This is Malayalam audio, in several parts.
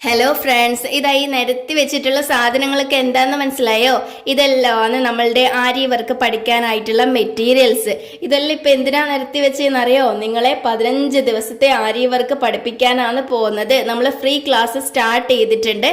ഹലോ ഫ്രണ്ട്സ് ഇതായി നിരത്തി വെച്ചിട്ടുള്ള സാധനങ്ങളൊക്കെ എന്താന്ന് മനസ്സിലായോ? ഇതെല്ലാമാണ് നമ്മളുടെ ആര്യ വർക്ക് പഠിക്കാനായിട്ടുള്ള മെറ്റീരിയൽസ് ഇതെല്ലാം ഇപ്പൊ എന്തിനാ നിരത്തി വെച്ചെന്നറിയോ? നിങ്ങളെ പതിനഞ്ച് ദിവസത്തെ ആര്യ വർക്ക് പഠിപ്പിക്കാനാണ് പോകുന്നത്. നമ്മൾ ഫ്രീ ക്ലാസ് സ്റ്റാർട്ട് ചെയ്തിട്ടുണ്ട്.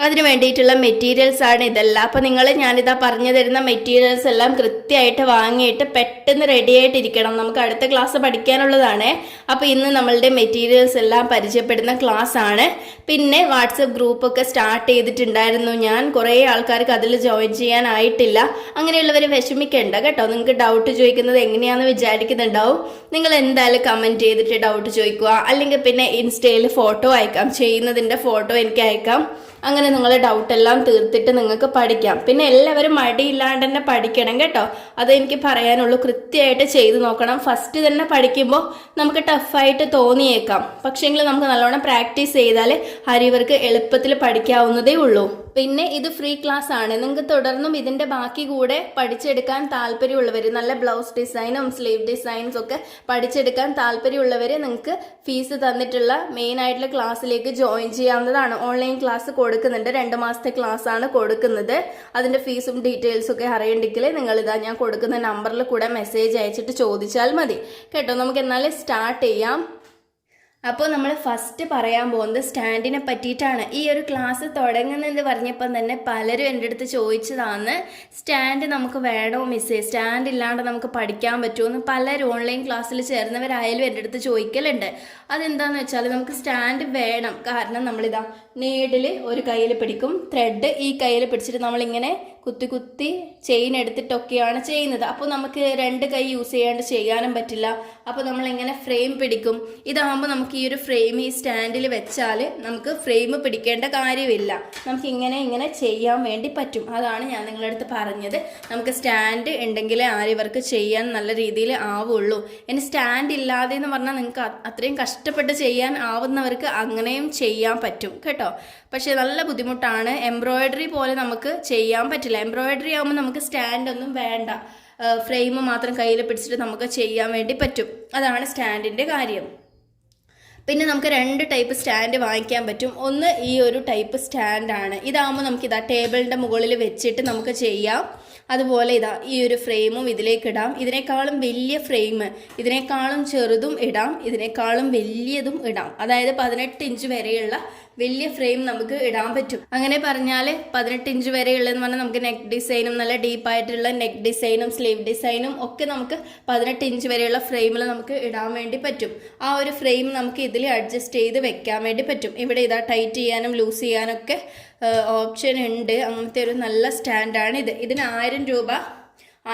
അതിന് വേണ്ടിയിട്ടുള്ള മെറ്റീരിയൽസ് ആണ് ഇതെല്ലാം. അപ്പം നിങ്ങൾ ഞാനിതാ പറഞ്ഞു തരുന്ന മെറ്റീരിയൽസ് എല്ലാം കൃത്യമായിട്ട് വാങ്ങിയിട്ട് പെട്ടെന്ന് റെഡി ആയിട്ടിരിക്കണം. നമുക്ക് അടുത്ത ക്ലാസ് പഠിക്കാനുള്ളതാണ്. അപ്പോൾ ഇന്ന് നമ്മളുടെ മെറ്റീരിയൽസ് എല്ലാം പരിചയപ്പെടുന്ന ക്ലാസ് ആണ്. പിന്നെ വാട്സപ്പ് ഗ്രൂപ്പ് ഒക്കെ സ്റ്റാർട്ട് ചെയ്തിട്ടുണ്ടായിരുന്നു. ഞാൻ കുറേ ആൾക്കാർക്ക് അതിൽ ജോയിൻ ചെയ്യാനായിട്ടില്ല. അങ്ങനെയുള്ളവർ വിഷമിക്കേണ്ട കേട്ടോ. നിങ്ങൾക്ക് ഡൗട്ട് ചോദിക്കുന്നത് എങ്ങനെയാണെന്ന് വിചാരിക്കുന്നുണ്ടാവും. നിങ്ങൾ എന്തായാലും കമന്റ് ചെയ്തിട്ട് ഡൗട്ട് ചോദിക്കുക. അല്ലെങ്കിൽ പിന്നെ ഇൻസ്റ്റയിൽ ഫോട്ടോ അയക്കാം. ചെയ്യുന്നതിന്റെ ഫോട്ടോ എനിക്ക് അയക്കാം. അങ്ങനെ നിങ്ങളെ ഡൗട്ട് എല്ലാം തീർത്തിട്ട് നിങ്ങൾക്ക് പഠിക്കാം. പിന്നെ എല്ലാവരും മടിയില്ലാണ്ട് തന്നെ പഠിക്കണം കേട്ടോ. അത് എനിക്ക് പറയാനുള്ളൂ. കൃത്യമായിട്ട് ചെയ്ത് നോക്കണം. ഫസ്റ്റ് തന്നെ പഠിക്കുമ്പോൾ നമുക്ക് ടഫായിട്ട് തോന്നിയേക്കാം. പക്ഷേങ്കിൽ നമുക്ക് നല്ലോണം പ്രാക്ടീസ് ചെയ്താൽ ഹരിവർക്ക് എളുപ്പത്തിൽ പഠിക്കാവുന്നതേ ഉള്ളൂ. പിന്നെ ഇത് ഫ്രീ ക്ലാസ് ആണ്. നിങ്ങൾക്ക് തുടർന്നും ഇതിന്റെ ബാക്കി കൂടെ പഠിച്ചെടുക്കാൻ താല്പര്യമുള്ളവർ നല്ല ബ്ലൗസ് ഡിസൈനും സ്ലീവ് ഡിസൈൻസ് ഒക്കെ പഠിച്ചെടുക്കാൻ താല്പര്യമുള്ളവർ നിങ്ങൾക്ക് ഫീസ് തന്നിട്ടുള്ള മെയിൻ ആയിട്ടുള്ള ക്ലാസ്സിലേക്ക് ജോയിൻ ചെയ്യാവുന്നതാണ്. ഓൺലൈൻ ക്ലാസ് കൊടുക്കുന്നുണ്ട്. രണ്ട് മാസത്തെ ക്ലാസ് ആണ് കൊടുക്കുന്നത്. അതിന്റെ ഫീസും ഡീറ്റെയിൽസും ഒക്കെ അറിയണ്ടെങ്കിൽ ഇതാ ഞാൻ കൊടുക്കുന്ന നമ്പറിൽ കൂടെ മെസ്സേജ് അയച്ചിട്ട് ചോദിച്ചാൽ മതി. കേട്ടോ നമുക്ക് എന്നാലും സ്റ്റാർട്ട് ചെയ്യാം. അപ്പോൾ നമ്മൾ ഫസ്റ്റ് പറയാൻ പോകുന്നത് സ്റ്റാൻഡിനെ പറ്റിയിട്ടാണ്. ഈ ഒരു ക്ലാസ് തുടങ്ങുന്നത് പറഞ്ഞപ്പം തന്നെ പലരും എന്റെ അടുത്ത് ചോദിച്ചതാണ് സ്റ്റാൻഡ് നമുക്ക് വേണോ മിസ്സേ സ്റ്റാൻഡ് ഇല്ലാണ്ട് നമുക്ക് പഠിക്കാൻ പറ്റുമോ എന്ന് പലരും ഓൺലൈൻ ക്ലാസ്സിൽ ചേർന്നവരായാലും എന്റെ അടുത്ത് ചോദിക്കലുണ്ട്. അതെന്താണെന്ന് വെച്ചാൽ നമുക്ക് സ്റ്റാൻഡ് വേണം. കാരണം നമ്മളിതാ നീഡിൽ ഒരു കയ്യിൽ പിടിക്കും ത്രെഡ് ഈ കയ്യിൽ പിടിച്ചിട്ട് നമ്മളിങ്ങനെ കുത്തി കുത്തി ചെയിൻ എടുത്തിട്ടൊക്കെയാണ് ചെയ്യുന്നത്. അപ്പോൾ നമുക്ക് രണ്ട് കൈ യൂസ് ചെയ്യാണ്ട് ചെയ്യാനും പറ്റില്ല. അപ്പോൾ നമ്മൾ എങ്ങനെ ഫ്രെയിം പിടിക്കും? ഇതാകുമ്പോൾ നമുക്ക് ഈ ഒരു ഫ്രെയിം ഈ സ്റ്റാൻഡിൽ വെച്ചാൽ നമുക്ക് ഫ്രെയിം പിടിക്കേണ്ട കാര്യമില്ല. നമുക്ക് ഇങ്ങനെ ഇങ്ങനെ ചെയ്യാൻ വേണ്ടി പറ്റും. അതാണ് ഞാൻ നിങ്ങളുടെ അടുത്ത് പറഞ്ഞത്. നമുക്ക് സ്റ്റാൻഡ് ഉണ്ടെങ്കിലേ ആര്യവർക്ക് ചെയ്യാൻ നല്ല രീതിയിൽ ആവുള്ളൂ. ഇനി സ്റ്റാൻഡ് ഇല്ലാതെ എന്ന് പറഞ്ഞാൽ നിങ്ങൾക്ക് അത്രയും കഷ്ടപ്പെട്ട് ചെയ്യാൻ ആവുന്നവർക്ക് അങ്ങനെയും ചെയ്യാൻ പറ്റും. കേട്ടോ? പക്ഷേ നല്ല ബുദ്ധിമുട്ടാണ്. എംബ്രോയിഡറി പോലെ നമുക്ക് ചെയ്യാൻ പറ്റില്ല. എംബ്രോയിഡറി ആകുമ്പോൾ നമുക്ക് സ്റ്റാൻഡ് ഒന്നും വേണ്ട. ഫ്രെയിം മാത്രം കയ്യിൽ പിടിച്ചിട്ട് നമുക്ക് ചെയ്യാൻ വേണ്ടി പറ്റും. അതാണ് സ്റ്റാൻഡിന്റെ കാര്യം. പിന്നെ നമുക്ക് രണ്ട് ടൈപ്പ് സ്റ്റാൻഡ് വാങ്ങിക്കാൻ പറ്റും. ഒന്ന് ഈ ഒരു ടൈപ്പ് സ്റ്റാൻഡാണ് ഇതാകുമ്പോൾ നമുക്ക് ഇതാ ടേബിളിന്റെ മുകളിൽ വെച്ചിട്ട് നമുക്ക് ചെയ്യാം. അതുപോലെ ഇതാ ഈ ഒരു ഫ്രെയിമും ഇതിലേക്ക് ഇടാം. ഇതിനേക്കാളും വലിയ ഫ്രെയിം ഇതിനേക്കാളും ചെറുതും ഇടാം. ഇതിനേക്കാളും വലിയതും ഇടാം. അതായത് പതിനെട്ട് ഇഞ്ച് വരെയുള്ള വലിയ ഫ്രെയിം നമുക്ക് ഇടാൻ പറ്റും. അങ്ങനെ പറഞ്ഞാൽ പതിനെട്ട് ഇഞ്ച് വരെ വരെയുള്ളതെന്ന് പറഞ്ഞാൽ നമുക്ക് നെക്ക് ഡിസൈനും നല്ല ഡീപ്പായിട്ടുള്ള നെക്ക് ഡിസൈനും സ്ലീവ് ഡിസൈനും ഒക്കെ നമുക്ക് പതിനെട്ട് ഇഞ്ച് വരെയുള്ള ഫ്രെയിമിൽ നമുക്ക് ഇടാൻ വേണ്ടി പറ്റും. ആ ഒരു ഫ്രെയിം നമുക്ക് ഇതിൽ അഡ്ജസ്റ്റ് ചെയ്ത് വെക്കാൻ വേണ്ടി പറ്റും. ഇവിടെ ഇതാ ടൈറ്റ് ചെയ്യാനും ലൂസ് ചെയ്യാനൊക്കെ ഓപ്ഷൻ ഉണ്ട്. അങ്ങനത്തെ ഒരു നല്ല സ്റ്റാൻഡാണ് ഇത്. ഇതിന് ആയിരം രൂപ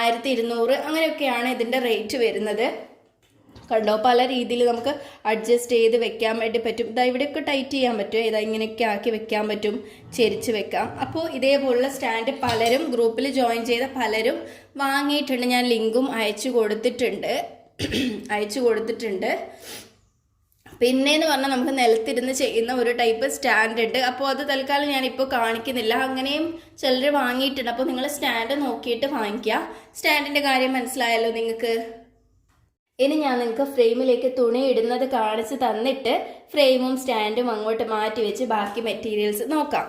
ആയിരത്തി ഇരുന്നൂറ് അങ്ങനെയൊക്കെയാണ് ഇതിന്റെ റേറ്റ് വരുന്നത്. കണ്ടോ? പല രീതിയിൽ നമുക്ക് അഡ്ജസ്റ്റ് ചെയ്ത് വെക്കാൻ വേണ്ടി പറ്റും. ഇതാ ഇവിടെയൊക്കെ ടൈറ്റ് ചെയ്യാൻ പറ്റും. ഇതാ ഇങ്ങനെയൊക്കെ ആക്കി വെക്കാൻ പറ്റും. ചെരിച്ച് വെക്കാം. അപ്പോൾ ഇതേപോലുള്ള സ്റ്റാൻഡ് പലരും ഗ്രൂപ്പിൽ ജോയിൻ ചെയ്ത പലരും വാങ്ങിയിട്ടുണ്ട്. ഞാൻ ലിങ്കും അയച്ചു കൊടുത്തിട്ടുണ്ട്. അയച്ചു കൊടുത്തിട്ടുണ്ട്. പിന്നെന്ന് പറഞ്ഞാൽ നമുക്ക് നിലത്തിരുന്ന് ചെയ്യുന്ന ഒരു ടൈപ്പ് സ്റ്റാൻഡ് ഉണ്ട്. അപ്പോൾ അത് തൽക്കാലം ഞാനിപ്പോൾ കാണിക്കുന്നില്ല. അങ്ങനെയും ചിലർ വാങ്ങിയിട്ടുണ്ട്. അപ്പോൾ നിങ്ങൾ സ്റ്റാൻഡ് നോക്കിയിട്ട് വാങ്ങിക്കുക സ്റ്റാൻഡിന്റെ കാര്യം മനസ്സിലായല്ലോ നിങ്ങൾക്ക്? ഇനി ഞാൻ നിങ്ങൾക്ക് ഫ്രെയിമിലേക്ക് തുണി ഇടുന്നത് കാണിച്ച് തന്നിട്ട് ഫ്രെയിമും സ്റ്റാൻഡും അങ്ങോട്ട് മാറ്റി വെച്ച് ബാക്കി മെറ്റീരിയൽസ് നോക്കാം.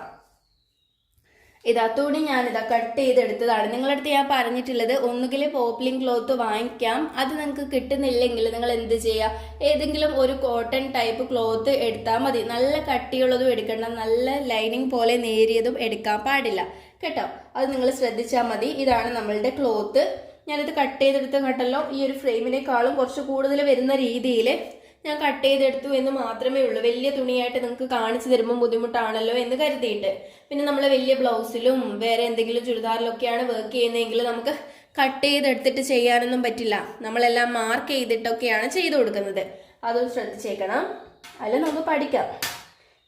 ഇതാ തുണി ഞാനിതാ കട്ട് ചെയ്തെടുത്തതാണ്. നിങ്ങളുടെ അടുത്ത് ഞാൻ പറഞ്ഞിട്ടുള്ളത് ഒന്നുകിൽ പോപ്ലിംഗ് ക്ലോത്ത് വാങ്ങിക്കാം. അത് നിങ്ങൾക്ക് കിട്ടുന്നില്ലെങ്കിൽ നിങ്ങൾ എന്ത് ചെയ്യുക ഏതെങ്കിലും ഒരു കോട്ടൺ ടൈപ്പ് ക്ലോത്ത് എടുത്താൽ മതി. നല്ല കട്ടിയുള്ളതും എടുക്കണ്ട നല്ല ലൈനിങ് പോലെ നേരിയതും എടുക്കാൻ പാടില്ല. കേട്ടോ? അത് നിങ്ങൾ ശ്രദ്ധിച്ചാൽ മതി. ഇതാണ് നമ്മളുടെ ക്ലോത്ത് ഞാനിത് കട്ട് ചെയ്തെടുത്ത് കണ്ടല്ലോ ഈ ഒരു ഫ്രെയിമിനേക്കാളും കുറച്ച് കൂടുതൽ വരുന്ന രീതിയിൽ ഞാൻ കട്ട് ചെയ്തെടുത്തു എന്ന് മാത്രമേ ഉള്ളൂ. വലിയ തുണിയായിട്ട് നിങ്ങൾക്ക് കാണിച്ചു തരുമ്പോൾ ബുദ്ധിമുട്ടാണല്ലോ എന്ന് കരുതിയിട്ട് പിന്നെ നമ്മൾ വലിയ ബ്ലൗസിലും വേറെ എന്തെങ്കിലും ചുരിദാറിലൊക്കെയാണ് വർക്ക് ചെയ്യുന്നതെങ്കിൽ നമുക്ക് കട്ട് ചെയ്തെടുത്തിട്ട് ചെയ്യാനൊന്നും പറ്റില്ല. നമ്മളെല്ലാം മാർക്ക് ചെയ്തിട്ടൊക്കെയാണ് ചെയ്തു കൊടുക്കുന്നത്. അതൊന്ന് ശ്രദ്ധിച്ചേക്കണം. അതിൽ നമുക്ക് പഠിക്കാം.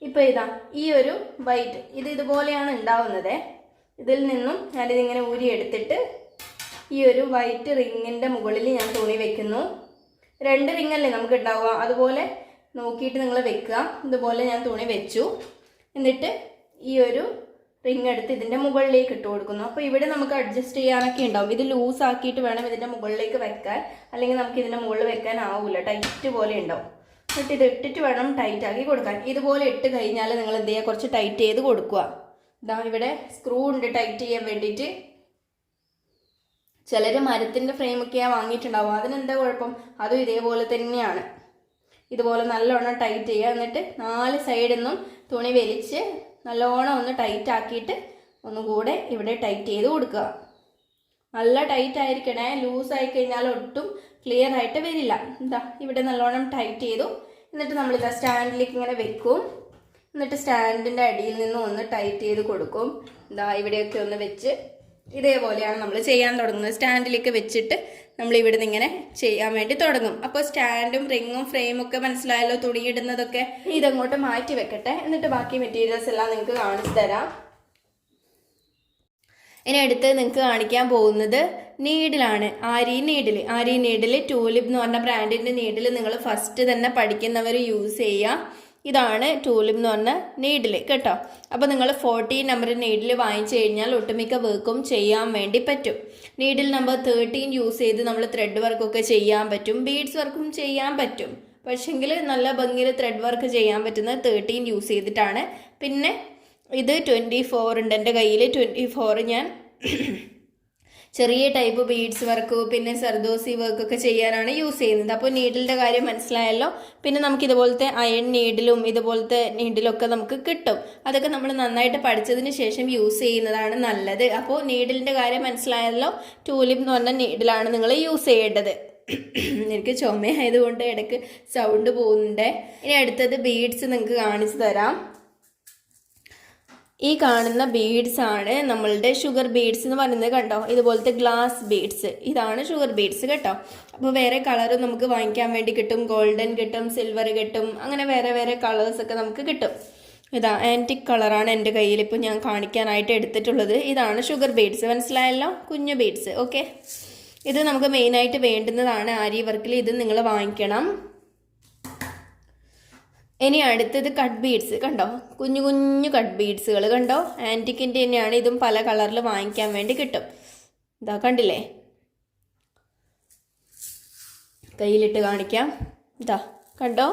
ഇപ്പോൾ ഇതാ ഈ ഒരു വൈറ്റ് ഇത് ഇതുപോലെയാണ് ഉണ്ടാവുന്നത്. ഇതിൽ നിന്നും ഞാനിതിങ്ങനെ ഊരിയെടുത്തിട്ട് ഈ ഒരു വൈറ്റ് റിങ്ങിന്റെ മുകളിൽ ഞാൻ തുണി വെക്കുന്നു. രണ്ട് റിങ്ങല്ലേ നമുക്ക് ഉണ്ടാവുക അതുപോലെ നോക്കിയിട്ട് നിങ്ങൾ വെക്കുക. ഇതുപോലെ ഞാൻ തുണി വെച്ചു. എന്നിട്ട് ഈ ഒരു റിങ് എടുത്ത് ഇതിന്റെ മുകളിലേക്ക് ഇട്ട് കൊടുക്കുന്നു. അപ്പോൾ ഇവിടെ നമുക്ക് അഡ്ജസ്റ്റ് ചെയ്യാനൊക്കെ ഉണ്ടാവും. ഇത് ലൂസ് ആക്കിയിട്ട് വേണം ഇതിന്റെ മുകളിലേക്ക് വെക്കാൻ. അല്ലെങ്കിൽ നമുക്ക് ഇതിന്റെ മുകളിൽ വെക്കാൻ ആവില്ല ടൈറ്റ് പോലെ ഉണ്ടാവും. എന്നിട്ട് ഇത് ഇട്ടിട്ട് വേണം ടൈറ്റ് ആക്കി കൊടുക്കാൻ. ഇതുപോലെ ഇട്ട് കഴിഞ്ഞാൽ നിങ്ങൾ എന്ത് ചെയ്യുക? കുറച്ച് ടൈറ്റ് ചെയ്ത് കൊടുക്കുക. ഇതാ ഇവിടെ സ്ക്രൂ ഉണ്ട് ടൈറ്റ് ചെയ്യാൻ വേണ്ടിയിട്ട്. ചിലർ മരത്തിന്റെ ഫ്രെയിമൊക്കെയാണ് വാങ്ങിയിട്ടുണ്ടാവും അതിനെന്താ കുഴപ്പം? അതും ഇതേപോലെ തന്നെയാണ്. ഇതുപോലെ നല്ലോണം ടൈറ്റ് ചെയ്യുക. എന്നിട്ട് നാല് സൈഡിൽ നിന്നും തുണി വലിച്ച് നല്ലോണം ഒന്ന് ടൈറ്റ് ആക്കിയിട്ട് ഒന്നുകൂടെ ഇവിടെ ടൈറ്റ് ചെയ്ത് കൊടുക്കുക. നല്ല ടൈറ്റ് ആയിരിക്കണേ. ലൂസ് ആയി കഴിഞ്ഞാൽ ഒട്ടും ക്ലിയർ ആയിട്ട് വരില്ല. എന്താ ഇവിടെ നല്ലോണം ടൈറ്റ് ചെയ്തു. എന്നിട്ട് നമ്മളിതാ സ്റ്റാൻഡിലേക്ക് ഇങ്ങനെ വെക്കും. എന്നിട്ട് സ്റ്റാൻഡിന്റെ അടിയിൽ നിന്ന് ഒന്ന് ടൈറ്റ് ചെയ്ത് കൊടുക്കും. എന്താ ഇവിടെയൊക്കെ ഒന്ന് വെച്ച് ഇതേപോലെയാണ് നമ്മൾ ചെയ്യാൻ തുടങ്ങുന്നത്. സ്റ്റാൻഡിലേക്ക് വെച്ചിട്ട് നമ്മൾ ഇവിടെ നിന്ന് ഇങ്ങനെ ചെയ്യാൻ വേണ്ടി തുടങ്ങും. അപ്പോൾ സ്റ്റാൻഡും റിങ്ങും ഫ്രെയിമും ഒക്കെ മനസ്സിലായല്ലോ? തുണിയിടുന്നതൊക്കെ ഇതങ്ങോട്ട് മാറ്റി വെക്കട്ടെ. എന്നിട്ട് ബാക്കി മെറ്റീരിയൽസ് എല്ലാം നിങ്ങൾക്ക് കാണിച്ചു തരാം. ഇനി അടുത്ത് നിങ്ങൾക്ക് കാണിക്കാൻ പോകുന്നത് നീഡിലാണ്. Aari needle. Aari needle Tulip എന്ന് പറഞ്ഞ ബ്രാൻഡിന്റെ നീഡിൽ നിങ്ങൾ ഫസ്റ്റ് തന്നെ പഠിക്കുന്നവർ യൂസ് ചെയ്യുക. ഇതാണ് ടൂലിം എന്ന് പറഞ്ഞ നീഡിൽ കേട്ടോ? അപ്പോൾ നിങ്ങൾ ഫോർട്ടീൻ നമ്പർ നീഡിൽ വാങ്ങിച്ചു കഴിഞ്ഞാൽ ഒട്ടുമിക്ക വർക്കും ചെയ്യാൻ വേണ്ടി പറ്റും. നീഡിൽ നമ്പർ തേർട്ടീൻ യൂസ് ചെയ്ത് നമ്മൾ ത്രെഡ് വർക്കൊക്കെ ചെയ്യാൻ പറ്റും. ബീഡ്സ് വർക്കും ചെയ്യാൻ പറ്റും. പക്ഷെങ്കിൽ നല്ല ഭംഗിയിൽ ത്രെഡ് വർക്ക് ചെയ്യാൻ പറ്റുന്നത് തേർട്ടീൻ യൂസ് ചെയ്തിട്ടാണ്. പിന്നെ ഇത് ട്വന്റി ഫോർ ഉണ്ട് എന്റെ കയ്യിൽ ട്വന്റി ഫോർ ഞാൻ ചെറിയ ടൈപ്പ് ബീഡ്സ് വർക്ക് പിന്നെ സർദോസി വർക്ക് ഒക്കെ ചെയ്യാനാണ് യൂസ് ചെയ്യുന്നത്. അപ്പോൾ നീഡിലിന്റെ കാര്യം മനസ്സിലായല്ലോ? പിന്നെ നമുക്ക് ഇതുപോലത്തെ അയൺ നീഡിലും ഇതുപോലത്തെ നീഡിലൊക്കെ നമുക്ക് കിട്ടും. അതൊക്കെ നമ്മൾ നന്നായിട്ട് പഠിച്ചതിന് ശേഷം യൂസ് ചെയ്യുന്നതാണ് നല്ലത്. അപ്പോൾ നീഡിലിന്റെ കാര്യം മനസ്സിലായല്ലോ? ടൂലിപ്പ് എന്ന് പറഞ്ഞ നീഡിലാണ് നിങ്ങൾ യൂസ് ചെയ്യേണ്ടത്. എനിക്ക് ചുമയായതുകൊണ്ട് ഇടയ്ക്ക് സൗണ്ട് പോകുന്നുണ്ട്. ഇനി അടുത്തത് ബീഡ്സ് നിങ്ങൾക്ക് കാണിച്ചു തരാം. ഈ കാണുന്ന ബീഡ്സ് ആണ് നമ്മളുടെ ഷുഗർ ബീഡ്സ് എന്ന് പറയുന്നത് കണ്ടോ? ഇതുപോലത്തെ ഗ്ലാസ് ബീഡ്സ് ഇതാണ് ഷുഗർ ബീഡ്സ് കേട്ടോ. അപ്പോൾ വേറെ കളറും നമുക്ക് വാങ്ങിക്കാൻ വേണ്ടി കിട്ടും. ഗോൾഡൻ കിട്ടും സിൽവർ കിട്ടും. അങ്ങനെ വേറെ വേറെ കളേഴ്സ് ഒക്കെ നമുക്ക് കിട്ടും. ഇതാ ആന്റിക് കളറാണ് എന്റെ കയ്യിൽ ഇപ്പോൾ ഞാൻ കാണിക്കാനായിട്ട് എടുത്തിട്ടുള്ളത്. ഇതാണ് ഷുഗർ ബീഡ്സ് മനസ്സിലായല്ലോ? കുഞ്ഞു ബീഡ്സ് ഓക്കെ ഇത് നമുക്ക് മെയിനായിട്ട് വേണ്ടുന്നതാണ് ആരി വർക്കിൽ ഇത് നിങ്ങൾ വാങ്ങിക്കണം. ഇനി അടുത്തത് കട്ട് ബീഡ്സ് കണ്ടോ? കുഞ്ഞു കുഞ്ഞു കട്ട് ബീഡ്സുകൾ കണ്ടോ? ആന്റിക്കിന്റെ തന്നെയാണ് ഇതും പല കളറിൽ വാങ്ങിക്കാൻ വേണ്ടി കിട്ടും. ഇതാ കണ്ടില്ലേ? കയ്യിലിട്ട് കാണിക്കാം. ഇതാ കണ്ടോ?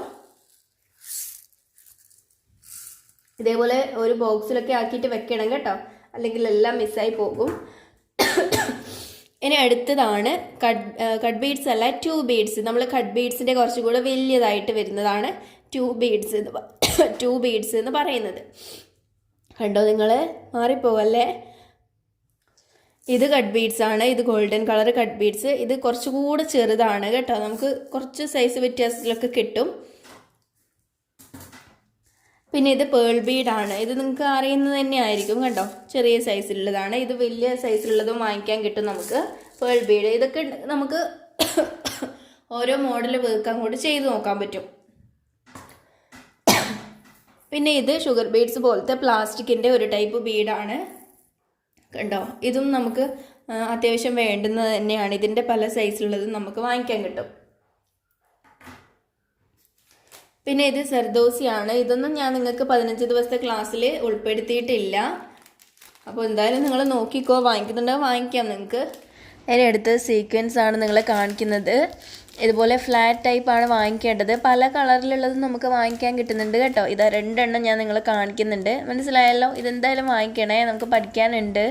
ഇതേപോലെ ഒരു ബോക്സിലൊക്കെ ആക്കിയിട്ട് വെക്കണം കേട്ടോ. അല്ലെങ്കിൽ എല്ലാം മിസ്സായി പോകും. ഇനി അടുത്തതാണ് കട്ട് കട്ട് ബീഡ്സ് അല്ല ട്യൂബ് ബീഡ്സ് നമ്മൾ കട്ട് ബീഡ്സിന്റെ കുറച്ചുകൂടെ വലിയതായിട്ട് വരുന്നതാണ്. ടു ബീഡ്സ് എന്ന് ടു ബീഡ്സ് എന്ന് പറയുന്നത്. കണ്ടോ നിങ്ങൾ മാറിപ്പോവല്ലേ? ഇത് കട്ട് ബീഡ്സ് ആണ്. ഇത് ഗോൾഡൻ കളർ കട്ട് ബീഡ്സ് ഇത് കുറച്ചുകൂടെ ചെറുതാണ് കേട്ടോ. നമുക്ക് കുറച്ച് സൈസ് വ്യത്യാസത്തിലൊക്കെ കിട്ടും. പിന്നെ ഇത് പേൾ ബീഡാണ് ഇത് നിങ്ങൾക്ക് അറിയുന്നത് തന്നെ ആയിരിക്കും കണ്ടോ? ചെറിയ സൈസിലുള്ളതാണ് ഇത് വലിയ സൈസിലുള്ളതും വാങ്ങിക്കാൻ കിട്ടും നമുക്ക് പേൾ ബീഡ് ഇതൊക്കെ നമുക്ക് ഓരോ മോഡൽ വർക്ക് അങ്ങോട്ട് ചെയ്ത് നോക്കാൻ പറ്റും. പിന്നെ ഇത് ഷുഗർ ബീഡ്സ് പോലത്തെ പ്ലാസ്റ്റിക്കിന്റെ ഒരു ടൈപ്പ് ബീഡാണ് കണ്ടോ? ഇതും നമുക്ക് അത്യാവശ്യം വേണ്ടുന്നത് തന്നെയാണ്. ഇതിന്റെ പല സൈസിലുള്ളതും നമുക്ക് വാങ്ങിക്കാൻ കിട്ടും. പിന്നെ ഇത് സർദോസിയാണ്. ഇതൊന്നും ഞാൻ നിങ്ങൾക്ക് പതിനഞ്ച് ദിവസത്തെ ക്ലാസ്സിൽ ഉൾപ്പെടുത്തിയിട്ടില്ല. അപ്പോൾ എന്തായാലും നിങ്ങൾ നോക്കിക്കോ. വാങ്ങിക്കുന്നുണ്ടോ? വാങ്ങിക്കാം നിങ്ങൾക്ക്. അതിന്റെ അടുത്ത സീക്വൻസ് ആണ് നിങ്ങളെ കാണിക്കുന്നത്. ഇതുപോലെ ഫ്ലാറ്റ് ടൈപ്പ് ആണ് വാങ്ങിക്കേണ്ടത്. പല കളറിലുള്ളത് നമുക്ക് വാങ്ങിക്കാൻ കിട്ടുന്നുണ്ട് കേട്ടോ. ഇതാ രണ്ടെണ്ണം ഞാൻ നിങ്ങളെ കാണിക്കുന്നുണ്ട്. മനസ്സിലായല്ലോ? ഇതെന്തായാലും വാങ്ങിക്കണേ. നമുക്ക് പഠിക്കാനുണ്ട്.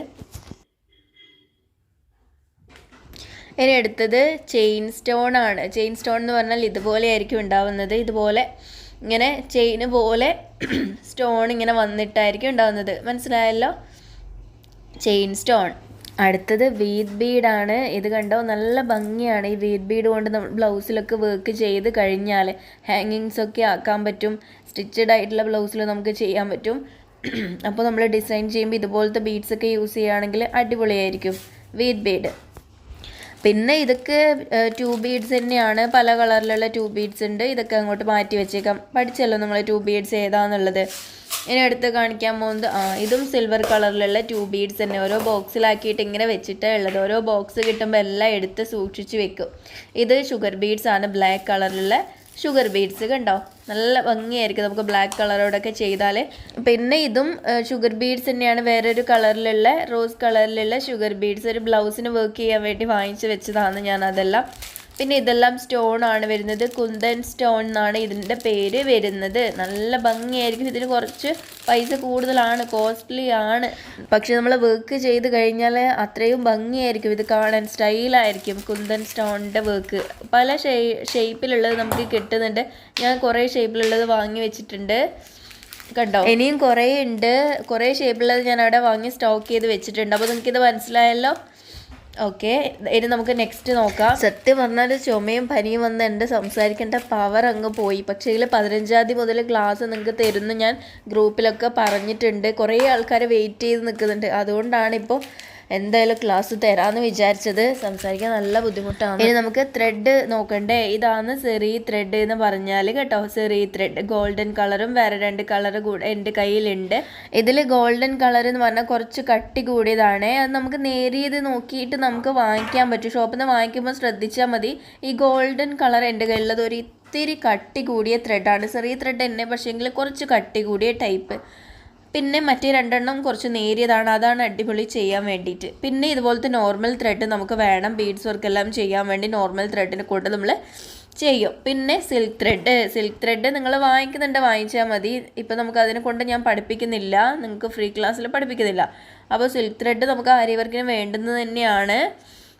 ഇനി എടുത്തത് ചെയിൻ സ്റ്റോൺ ആണ്. ചെയിൻ സ്റ്റോൺ എന്ന് പറഞ്ഞാൽ ഇതുപോലെ ആയിരിക്കും ഉണ്ടാവുന്നത്. ഇതുപോലെ ഇങ്ങനെ ചെയിന് പോലെ സ്റ്റോൺ ഇങ്ങനെ വന്നിട്ടായിരിക്കും ഉണ്ടാവുന്നത്. മനസ്സിലായല്ലോ? ചെയിൻ സ്റ്റോൺ അടുത്തത് വീത് ബീഡാണ്. ഇത് കണ്ടോ? നല്ല ഭംഗിയാണ്. ഈ വീത് ബീഡ് കൊണ്ട് നമ്മൾ ബ്ലൗസിലൊക്കെ വർക്ക് ചെയ്ത് കഴിഞ്ഞാൽ ഹാങ്ങിങ്സ് ഒക്കെ ആക്കാൻ പറ്റും. സ്റ്റിച്ചഡ് ആയിട്ടുള്ള ബ്ലൗസിൽ നമുക്ക് ചെയ്യാൻ പറ്റും. അപ്പോൾ നമ്മൾ ഡിസൈൻ ചെയ്യുമ്പോൾ ഇതുപോലത്തെ ബീഡ്സൊക്കെ യൂസ് ചെയ്യുകയാണെങ്കിൽ അടിപൊളിയായിരിക്കും. Wheat bead. പിന്നെ ഇതൊക്കെ ടൂ ബീഡ്സ് തന്നെയാണ്. പല കളറിലുള്ള ടൂ ബീഡ്സ് ഉണ്ട്. ഇതൊക്കെ അങ്ങോട്ട് മാറ്റി വെച്ചേക്കാം. പഠിച്ചല്ലോ നമ്മൾ ടൂ ബീഡ്സ് ഏതാന്നുള്ളത്. ഇനി അടുത്ത് കാണിക്കാൻ പോകുന്നത് ആ ഇതും സിൽവർ കളറിലുള്ള ടൂ ബീഡ്സ് തന്നെ. ഓരോ ബോക്സിലാക്കിയിട്ട് ഇങ്ങനെ വെച്ചിട്ടേ ഉള്ളത്. ഓരോ ബോക്സ് കിട്ടുമ്പോൾ എല്ലാം എടുത്ത് സൂക്ഷിച്ച് വെക്കും. ഇത് ഷുഗർ ബീഡ്സ് ആണ്. ബ്ലാക്ക് കളറിലുള്ള ഷുഗർ ബീഡ്സ് കണ്ടോ? നല്ല ഭംഗിയായിരിക്കും നമുക്ക് ബ്ലാക്ക് കളറോടൊക്കെ ചെയ്താൽ പിന്നെ ഇതും ഷുഗർ ബീഡ്സ് തന്നെയാണ് വേറൊരു കളറിലുള്ള റോസ് കളറിലുള്ള ഷുഗർ ബീഡ്സ് ഒരു ബ്ലൗസിന് വർക്ക് ചെയ്യാൻ വേണ്ടി വാങ്ങിച്ച് വെച്ചതാണ് ഞാൻ അതെല്ലാം. പിന്നെ ഇതെല്ലാം സ്റ്റോൺ ആണ് വരുന്നത്. കുന്തൻ സ്റ്റോൺ എന്നാണ് ഇതിന്റെ പേര് വരുന്നത്. നല്ല ഭംഗിയായിരിക്കും. ഇതിന് കുറച്ച് പൈസ കൂടുതലാണ്. കോസ്റ്റ്ലി ആണ്. പക്ഷെ നമ്മൾ വർക്ക് ചെയ്ത് കഴിഞ്ഞാൽ അത്രയും ഭംഗിയായിരിക്കും. ഇത് കാണാൻ സ്റ്റൈലായിരിക്കും കുന്തൻ സ്റ്റോണിന്റെ വർക്ക് പല ഷേപ്പിലുള്ളത് നമുക്ക് കിട്ടുന്നുണ്ട്. ഞാൻ കുറേ ഷേപ്പിലുള്ളത് വാങ്ങി വെച്ചിട്ടുണ്ട്. കണ്ടോ? ഇനിയും കുറേ ഉണ്ട്. കുറേ ഷേപ്പിലുള്ളത് ഞാൻ അവിടെ വാങ്ങി സ്റ്റോക്ക് ചെയ്ത് വെച്ചിട്ടുണ്ട്. അപ്പോൾ നിങ്ങൾക്കിത് മനസ്സിലായല്ലോ? ഓക്കെ ഇനി നമുക്ക് നെക്സ്റ്റ് നോക്കാം. സത്യം പറഞ്ഞാൽ ചുമയും പനിയും വന്ന് എന്റെ സംസാരിക്കേണ്ട പവർ അങ്ങ് പോയി. പക്ഷേ ഇതിൽ പതിനഞ്ചാം തീയതി മുതൽ ക്ലാസ് നിങ്ങൾക്ക് തരുന്നു ഞാൻ ഗ്രൂപ്പിലൊക്കെ പറഞ്ഞിട്ടുണ്ട്. കുറേ ആൾക്കാർ വെയിറ്റ് ചെയ്ത് നിൽക്കുന്നുണ്ട് അതുകൊണ്ടാണ് ഇപ്പോൾ എന്തായാലും ക്ലാസ് തരാമെന്ന് വിചാരിച്ചത്. സംസാരിക്കാൻ നല്ല ബുദ്ധിമുട്ടാണ്. ഇനി നമുക്ക് ത്രെഡ് നോക്കണ്ടേ? ഇതാണ് സെറി ത്രെഡ് എന്ന് പറഞ്ഞാൽ കേട്ടോ. സെറി ത്രെഡ് ഗോൾഡൻ കളറും വേറെ രണ്ട് കളർ കൂടെ എന്റെ കയ്യിലുണ്ട്. ഇതിൽ ഗോൾഡൻ കളർ എന്ന് പറഞ്ഞാൽ കുറച്ച് കട്ടി കൂടിയതാണ്. അത് നമുക്ക് നേരിയത് നോക്കിയിട്ട് നമുക്ക് വാങ്ങിക്കാൻ പറ്റും. ഷോപ്പിൽ നിന്ന് വാങ്ങിക്കുമ്പോൾ ശ്രദ്ധിച്ചാൽ മതി. ഈ ഗോൾഡൻ കളർ എന്റെ കയ്യിലുള്ളത് ഒരു ഇത്തിരി കട്ടി കൂടിയ ത്രെഡാണ് ചെറിയ ത്രെഡ് തന്നെ പക്ഷേങ്കിൽ കുറച്ച് കട്ടി കൂടിയ ടൈപ്പ് പിന്നെ മറ്റേ രണ്ടെണ്ണം കുറച്ച് നേരിയതാണ്. അതാണ് അടിപൊളി ചെയ്യാൻ വേണ്ടിയിട്ട്. പിന്നെ ഇതുപോലത്തെ നോർമൽ ത്രെഡ് നമുക്ക് വേണം. ബീഡ്സ് വർക്ക് എല്ലാം ചെയ്യാൻ വേണ്ടി നോർമൽ ത്രെഡിന് കൂടെ നമ്മൾ ചെയ്യും. പിന്നെ സിൽക്ക് ത്രെഡ് സിൽക്ക് ത്രെഡ് നിങ്ങൾ വാങ്ങിക്കുന്നുണ്ട് വാങ്ങിച്ചാൽ മതി. ഇപ്പം നമുക്ക് അതിനെ കൊണ്ട് ഞാൻ പഠിപ്പിക്കുന്നില്ല. നിങ്ങൾക്ക് ഫ്രീ ക്ലാസ്സിൽ പഠിപ്പിക്കുന്നില്ല. അപ്പോൾ സിൽക്ക് ത്രെഡ് നമുക്ക് ആരി വർക്കിന് വേണ്ടുന്നത് തന്നെയാണ്.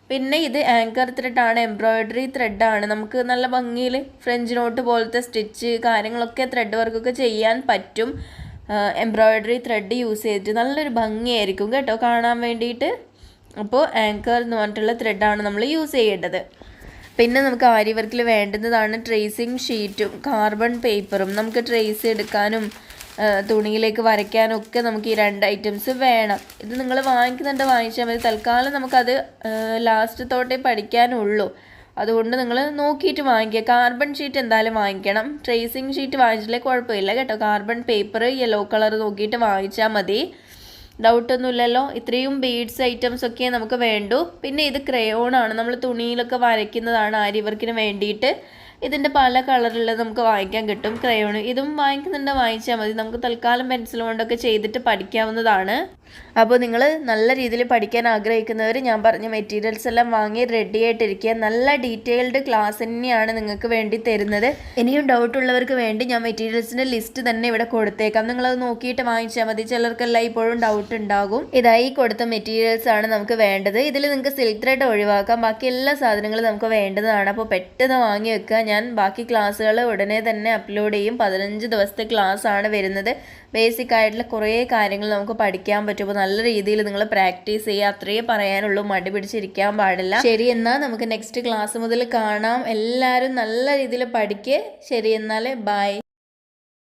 പിന്നെ ഇത് ആങ്കർ ത്രെഡാണ് എംബ്രോയ്ഡറി ത്രെഡാണ് നമുക്ക് നല്ല ഭംഗിയിൽ ഫ്രഞ്ച് നോട്ട് പോലത്തെ സ്റ്റിച്ച് കാര്യങ്ങളൊക്കെ ത്രെഡ് വർക്കൊക്കെ ചെയ്യാൻ പറ്റും. എംബ്രോയ്ഡറി ത്രെഡ് യൂസ് ചെയ്തിട്ട് നല്ലൊരു ഭംഗിയായിരിക്കും കേട്ടോ കാണാൻ വേണ്ടിയിട്ട്. അപ്പോൾ ആങ്കർ എന്ന് പറഞ്ഞിട്ടുള്ള ത്രെഡാണ് നമ്മൾ യൂസ് ചെയ്യേണ്ടത്. പിന്നെ നമുക്ക് ആരി വർക്കിൽ വേണ്ടുന്നതാണ് ട്രേസിങ് ഷീറ്റും കാർബൺ പേപ്പറും നമുക്ക് ട്രേസ് എടുക്കാനും തുണിയിലേക്ക് വരയ്ക്കാനും ഒക്കെ നമുക്ക് ഈ രണ്ട് ഐറ്റംസ് വേണം. ഇത് നിങ്ങൾ വാങ്ങിക്കുന്നുണ്ട് വാങ്ങിച്ചാൽ മതി. തൽക്കാലം നമുക്കത് ലാസ്റ്റ് തോട്ടേ പഠിക്കാനുള്ളൂ. അതുകൊണ്ട് നിങ്ങൾ നോക്കിയിട്ട് വാങ്ങിക്കുക. കാർബൺ ഷീറ്റ് എന്തായാലും വാങ്ങിക്കണം. ട്രേസിങ് ഷീറ്റ് വാങ്ങിച്ചില്ലേ കുഴപ്പമില്ല കേട്ടോ. കാർബൺ പേപ്പർ യെല്ലോ കളർ നോക്കിയിട്ട് വാങ്ങിച്ചാൽ മതി. ഡൗട്ടൊന്നുമില്ലല്ലോ ഇത്രയും ബീഡ്സ് ഐറ്റംസ് ഒക്കെ നമുക്ക് വേണ്ടു. പിന്നെ ഇത് ക്രയോണാണ് നമ്മൾ തുണിയിലൊക്കെ വരയ്ക്കുന്നതാണ് ആരി വർക്കിന് വേണ്ടിയിട്ട്. ഇതിന്റെ പല കളറിലുള്ളത് നമുക്ക് വാങ്ങിക്കാൻ കിട്ടും. ക്രയോൺ ഇതും വാങ്ങിക്കുന്നുണ്ട്. വാങ്ങിച്ചാൽ മതി. നമുക്ക് തൽക്കാലം പെൻസിൽ കൊണ്ടൊക്കെ ചെയ്തിട്ട് പഠിക്കാവുന്നതാണ്. അപ്പോൾ നിങ്ങൾ നല്ല രീതിയിൽ പഠിക്കാൻ ആഗ്രഹിക്കുന്നവർ ഞാൻ പറഞ്ഞ മെറ്റീരിയൽസ് എല്ലാം വാങ്ങി റെഡി ആയിട്ടിരിക്കുക. നല്ല ഡീറ്റെയിൽഡ് ക്ലാസ് തന്നെയാണ് നിങ്ങൾക്ക് വേണ്ടി തരുന്നത്. ഇനിയും ഡൗട്ട് ഉള്ളവർക്ക് വേണ്ടി ഞാൻ മെറ്റീരിയൽസിന്റെ ലിസ്റ്റ് തന്നെ ഇവിടെ കൊടുത്തേക്കാം. നിങ്ങളത് നോക്കിയിട്ട് വാങ്ങിച്ചാൽ മതി. ചിലർക്കെല്ലാം ഇപ്പോഴും ഡൗട്ട് ഉണ്ടാകും. ഇതായി കൊടുത്ത മെറ്റീരിയൽസ് ആണ് നമുക്ക് വേണ്ടത്. ഇതിൽ നിങ്ങൾക്ക് സിൽക്ക് ത്രെഡ് ഒഴിവാക്കാം. ബാക്കി എല്ലാ സാധനങ്ങളും നമുക്ക് വേണ്ടതാണ്. അപ്പോൾ പെട്ടെന്ന് വാങ്ങി വെക്കുക. ഞാൻ ബാക്കി ക്ലാസ്സുകൾ ഉടനെ തന്നെ അപ്ലോഡ് ചെയ്യും. പതിനഞ്ച് ദിവസത്തെ ക്ലാസ് ആണ് വരുന്നത്. ബേസിക് ആയിട്ടുള്ള കുറേ കാര്യങ്ങൾ നമുക്ക് പഠിക്കാൻ പറ്റും. അപ്പോൾ നല്ല രീതിയിൽ നിങ്ങൾ പ്രാക്ടീസ് ചെയ്യുക. അത്രയേ പറയാനുള്ളൂ. മടി പിടിച്ചിരിക്കാൻ പാടില്ല. ശരി എന്നാൽ നമുക്ക് നെക്സ്റ്റ് ക്ലാസ് മുതൽ കാണാം. എല്ലാവരും നല്ല രീതിയിൽ പഠിക്കുക ശരി എന്നാൽ ബൈ